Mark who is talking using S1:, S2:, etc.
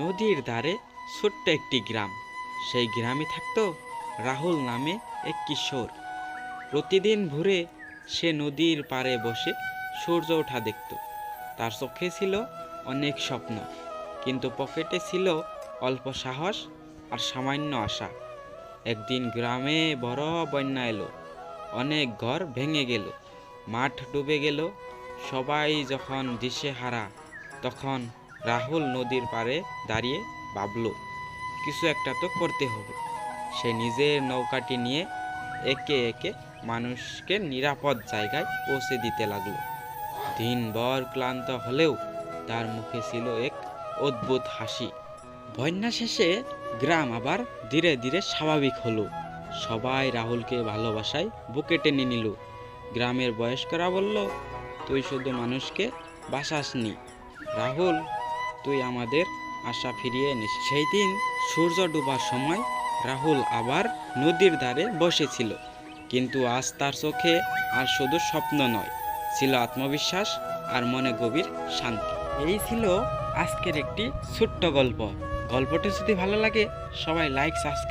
S1: নদীর ধারে ছোট্ট একটি গ্রাম। সেই গ্রামে থাকতো রাহুল নামে এক কিশোর। প্রতিদিন ভোরে সে নদীর পাড়ে বসে সূর্য ওঠা দেখত। তার চোখে ছিল অনেক স্বপ্ন, কিন্তু পকেটে ছিল অল্প সাহস আর সামান্য আশা। একদিন গ্রামে বড় বন্যা এলো, অনেক ঘর ভেঙে গেল, মাঠ ডুবে গেল। সবাই যখন দিশেহারা, তখন রাহুল নদীর পাড়ে দাঁড়িয়ে ভাবল, কিছু একটা তো করতে হবে। সে নিজের নৌকাটি নিয়ে একে একে মানুষকে নিরাপদ জায়গায় পৌঁছে দিতে লাগল। দিনভর ক্লান্ত হলেও তার মুখে ছিল এক অদ্ভুত হাসি। বন্যা শেষে গ্রাম আবার ধীরে ধীরে স্বাভাবিক হলো। সবাই রাহুলকে ভালোবাসায় বুকে টেনে নিল। গ্রামের বয়স্করা বলল, তুই শুধু মানুষকে বাসাসনি রাহুল তুই আমাদের আশা ফিরিয়ে এনেছি সেই দিন সূর্য ডুবার সময় রাহুল আবার নদীর ধারে বসেছিল। কিন্তু আজ তার চোখে আর শুধু স্বপ্ন নয়, ছিল আত্মবিশ্বাস আর মনে গভীর শান্তি। এই ছিল আজকের একটি ছোট্ট গল্প। গল্পটি যদি ভালো লাগে, সবাই লাইক সাবস্ক্রাইব